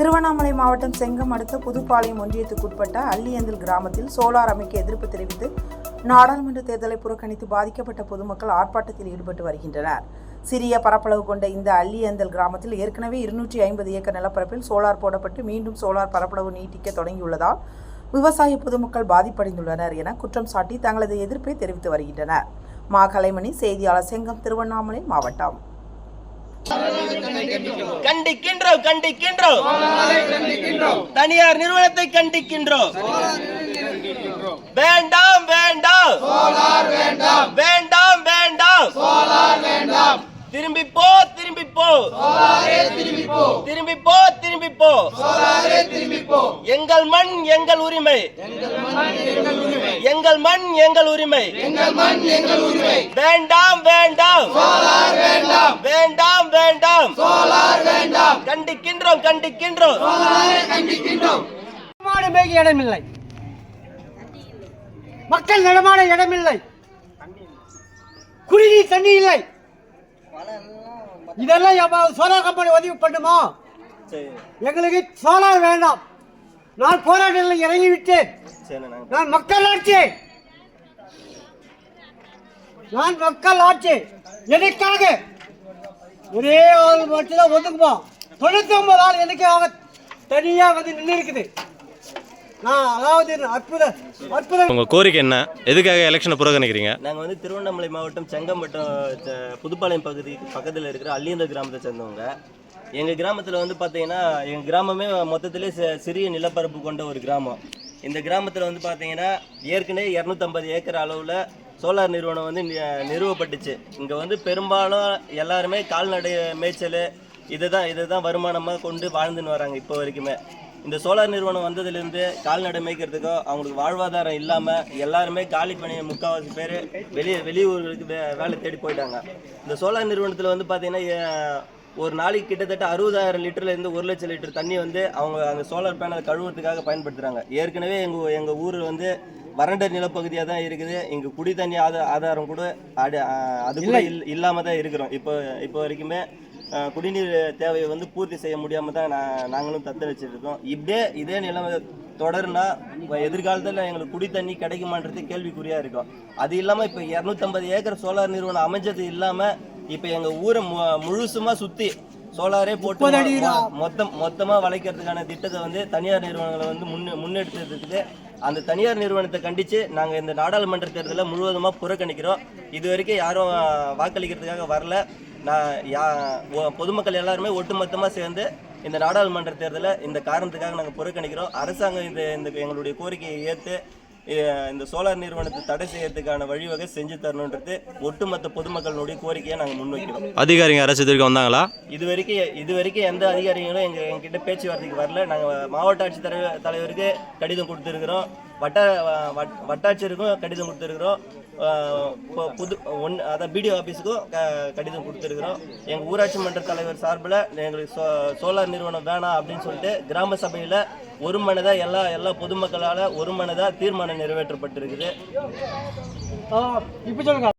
திருவண்ணாமலை மாவட்டம் செங்கம் அடுத்த புதுப்பாளையம் ஒன்றியத்துக்குட்பட்ட அள்ளியந்தல் கிராமத்தில் சோலார் அமைக்க எதிர்ப்பு தெரிவித்து நாடாளுமன்ற தேர்தலை புறக்கணித்து பாதிக்கப்பட்ட பொதுமக்கள் ஆர்ப்பாட்டத்தில் ஈடுபட்டு வருகின்றனர். சிறிய பரப்பளவு கொண்ட இந்த அள்ளியந்தல் கிராமத்தில் ஏற்கனவே இருநூற்றி ஐம்பது ஏக்கர் நிலப்பரப்பில் சோலார் போடப்பட்டு மீண்டும் சோலார் பரப்பளவு நீட்டிக்க தொடங்கியுள்ளதால் விவசாய பொதுமக்கள் பாதிப்படைந்துள்ளனர் என குற்றம் சாட்டி தங்களது எதிர்ப்பை தெரிவித்து வருகின்றனர். மா கலைமணி செய்தியாளர் செங்கம் திருவண்ணாமலை மாவட்டம். கண்டிக்கின்றோம் கண்டிக்கின்றோம். தனியார் நிறுவனத்தை கண்டிக்கின்றோம். வேண்டாம் வேண்டாம். வேண்டாம் வேண்டாம். திரும்பி போ திரும்பி போ திரும்பி போ திரும்பி போ எங்கள் மண் எங்கள் உரிமை. எங்கள் மண் எங்கள் உரிமை. வேண்டாம் வேண்டாம் வேண்டாம் கண்டிக்கின்றோம் கண்டிக்கின்றோம். நடமாட இடமில்லை. மக்கள் நடமாட இடமில்லை. குடிநீர் தண்ணி இல்லை. இதெல்லாம் சோலார் கம்பெனி உதவி பண்ணுமா? எங்களுக்கு சோலார் வேண்டாம். நான் போராட்டத்தில் இறங்கிவிட்டேன் நான் மக்கள் ஆட்சி. நான் மக்கள் ஆட்சி. எனக்காக ஒரே ஆள் மட்டும்தான் ஒதுக்குமா தொண்ணூத்தி ஒன்பது ஆள் எனக்காக தனியா வந்து நின்று இருக்குது நான் அதாவது அற்புத அற்புத உங்க கோரிக்கை என்ன? எதுக்காக எலெக்ஷனை புறக்கணிக்கிறீங்க? நாங்கள் வந்து திருவண்ணாமலை மாவட்டம் செங்கம்பட்டம் ச- புதுப்பாளையம் பகுதி பக்கத்தில் இருக்கிற அள்ளியந்தர் கிராமத்தை சேர்ந்தவங்க. எங்கள் கிராமத்தில் வந்து பார்த்தீங்கன்னா எங்கள் கிராமமே மொத்தத்திலே சி- சிறிய நிலப்பரப்பு கொண்ட ஒரு கிராமம். இந்த கிராமத்தில் வந்து பார்த்தீங்கன்னா ஏற்கனவே இரநூத்தம்பது ஏக்கர் அளவில் சோலார் நிறுவனம் வந்து நி- நிறுவப்பட்டுச்சு. இங்கே வந்து பெரும்பாலும் எல்லாருமே கால்நடை மேய்ச்சல் இதுதான் இதுதான் வருமானமாக கொண்டு வாழ்ந்துன்னு வராங்க இப்போ வரைக்குமே. இந்த சோலார் நிறுவனம் வந்ததுலேருந்து கால்நடை மேய்க்கிறதுக்கோ அவங்களுக்கு வாழ்வாதாரம் இல்லாமல் எல்லாருமே காலி பண்ணி முக்கால்வாசி பேர் வெளியே வெளியூர்களுக்கு வே வேலை தேடி போயிட்டாங்க. இந்த சோலார் நிறுவனத்தில் வந்து பார்த்தீங்கன்னா ஒரு நாளைக்கு கிட்டத்தட்ட அறுபதாயிரம் லிட்டர்ல இருந்து ஒரு லட்சம் லிட்டர் தண்ணி வந்து அவங்க அந்த சோலார் பேனல் கழுவுறதுக்காக பயன்படுத்துகிறாங்க ஏற்கனவே எங்கள் எங்கள் ஊர் வந்து வறண்ட நிலப்பகுதியாக தான் இருக்குது. இங்கே குடி தண்ணி ஆத ஆதாரம் கூட அது அது கூட இல் இல்லாமல் தான் இருக்கிறோம். இப்போ இப்போ வரைக்குமே குடிநீர் தேவையை வந்து பூர்த்தி செய்ய முடியாமல் தான் நான் நாங்களும் தத்தளிச்சிட்டு இருக்கோம். இப்படியே இதே நிலைமை தொடருனா இப்போ எதிர்காலத்தில் எங்களுக்கு குடி தண்ணி கிடைக்குமான்றது கேள்விக்குறியாக இருக்கும். அது இல்லாமல் இப்போ இரநூத்தம்பது ஏக்கர் சோலார் நிறுவனம் அமைஞ்சது இல்லாமல் இப்போ எங்கள் ஊரை மு முழுசுமாக சுற்றி சோலாரே போட்டு மொத்தம் மொத்தமாக வளைக்கிறதுக்கான திட்டத்தை வந்து தனியார் நிறுவனங்களை வந்து முன்னே முன்னெடுத்ததுக்கு அந்த தனியார் நிறுவனத்தை கண்டித்து நாங்கள் இந்த நாடாளுமன்ற தேர்தலை முழுவதுமாக புறக்கணிக்கிறோம். இது வரைக்கும் யாரும் வாக்களிக்கிறதுக்காக வரல. நான் யா பொதுமக்கள் எல்லாருமே ஒட்டுமொத்தமாக சேர்ந்து இந்த நாடாளுமன்ற தேர்தலில் இந்த காரணத்துக்காக நாங்கள் புறக்கணிக்கிறோம். அரசாங்கம் இந்த இந்த எங்களுடைய கோரிக்கையை ஏற்று இந்த சோலார் நிறுவனத்தை தடை செய்யறதுக்கான வழிவகை செஞ்சு தரணுன்றது ஒட்டுமொத்த பொதுமக்களுடைய கோரிக்கையை நாங்கள் முன்வைக்கிறோம். அதிகாரிங்க அரசு வந்தாங்களா? இது வரைக்கும் இது வரைக்கும் எந்த அதிகாரிகளும் எங்கள் எங்ககிட்ட பேச்சுவார்த்தைக்கு வரல. நாங்கள் மாவட்ட ஆட்சித்தலைவர் தலைவருக்கு கடிதம் கொடுத்துருக்குறோம். வட்ட வட்- வட்டாட்சியருக்கும் கடிதம் கொடுத்துருக்குறோம். இப்போ புது ஒன் அதான் பிடிஓ ஆஃபீஸுக்கும் க கடிதம் கொடுத்துருக்குறோம். எங்கள் ஊராட்சி மன்ற தலைவர் சார்பில் எங்களுக்கு சோ சோலார் நிறுவனம் வேணாம் அப்படின்னு சொல்லிட்டு கிராம சபையில் ஒரு மனதாக எல்லா எல்லா பொதுமக்களால் ஒரு மனதாக தீர்மானம் நிறைவேற்றப்பட்டிருக்குது. இப்போ சொல்லுங்க.